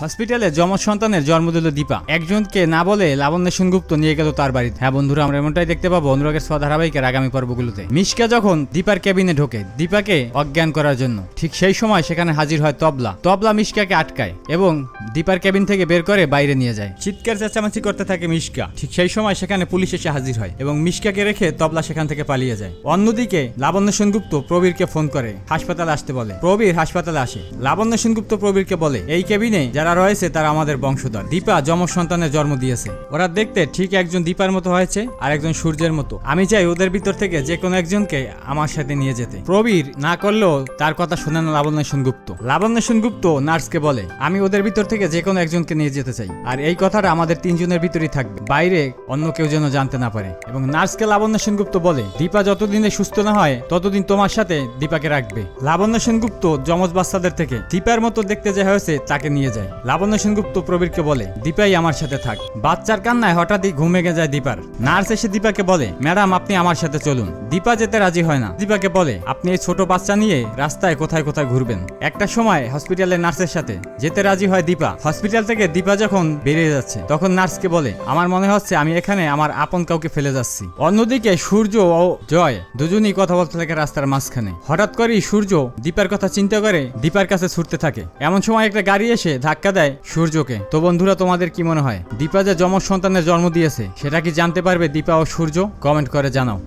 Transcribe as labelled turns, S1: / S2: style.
S1: হসপিটালে যমজ সন্তানের জন্ম দিল দীপা। একজনকে না বলে লাবণ্য সেনগুপ্ত নিয়ে গেল তার বাড়িতে। হ্যাঁ বন্ধুরা, আমরা এমনটাই দেখতে পাবো অনুরাগের স্ব ধারাবাহিকের আগামী পর্বগুলোতে। মিশকা যখন দীপার কেবিনে ঢোকে, দীপাকে অজ্ঞান করার জন্য, ঠিক সেই সময় সেখানে হাজির হয় তবলা। তবলা মিশকাকে আটকায় এবং দীপার কেবিন থেকে বের করে বাইরে নিয়ে যায়। চিৎকার চেঁচামেচি করতে থাকে মিশকা। ঠিক সেই সময় সেখানে পুলিশ এসে হাজির হয় এবং মিশকাকে রেখে তবলা সেখান থেকে পালিয়ে যায়। অন্যদিকে লাবণ্য সেনগুপ্ত প্রবীরকে ফোন করে, হাসপাতালে আসতে বলে। প্রবীর হাসপাতালে আসে। লাবণ্য সেনগুপ্ত প্রবীরকে বলে, এই কেবিনে যারা রয়েছে তারা আমাদের বংশধর। দীপা যমজ সন্তানের জন্ম দিয়েছে। ওরা দেখতে ঠিক একজন দীপার মতো হয়েছে আর একজন সূর্যের মতো। আমি চাই ওদের ভিতর থেকে যে কোনো একজনকে আমার সাথে নিয়ে যেতে। প্রবীর না করলেও তার কথা শুনে না লাবণ্য সেনগুপ্ত। লাবণ্য সেনগুপ্ত নার্সকে বলে, আমি ওদের ভিতর থেকে যে কোনো একজনকে নিয়ে যেতে চাই। আর এই কথাটা আমাদের তিনজনের ভিতরেই থাকবে। বাইরে অন্য কেউ যেন জানতে না পারে। এবং নার্সকে লাবণ্য সেনগুপ্ত বলে, দীপা যতদিনে সুস্থ না হয়, ততদিন তোমার সাথে দীপাকে রাখবে। লাবণ্য সেনগুপ্ত যমজ বাচ্চাদের থেকে দীপার মতো দেখতে যে হয়েছে, তাকে নিয়ে যায়। লাবণ্য সেনগুপ্ত প্রবীরকে বলে, দীপাই আমার সাথে থাক। বাচ্চার কান্নায় হঠাৎই ঘুমে গে যায় দীপার। নার্স এসে দীপাকে বলে, ম্যাডাম, আপনি আমার সাথে চলুন। দীপা যেতে রাজি হয় না। দীপাকে বলে, আপনি এই ছোট বাচ্চা নিয়ে রাস্তায় কোথায় কোথায় ঘুরবেন? একটা সময় হসপিটালের নার্সের সাথে যেতে রাজি হয় দীপা। হসপিটাল থেকে দীপা যখন বেরিয়ে যাচ্ছে, তখন নার্সকে বলে, আমার মনে হচ্ছে আমি এখানে আমার আপন কাউকে ফেলে যাচ্ছি। অন্যদিকে সূর্য ও জয় দুজনই কথা বলতে থাকে রাস্তার মাঝখানে। হঠাৎ করেই সূর্য দীপার কথা চিন্তা করে দীপার কাছে ছুটতে থাকে। এমন সময় একটা গাড়ি এসে ধাক্কা দেয় সূর্যকে। তো বন্ধুরা, তোমাদের কি মনে হয়? দীপা যে যমজ সন্তানের জন্ম দিয়েছে, সেটা কি জানতে পারবে দীপা ও সূর্য? কমেন্ট করে জানাও।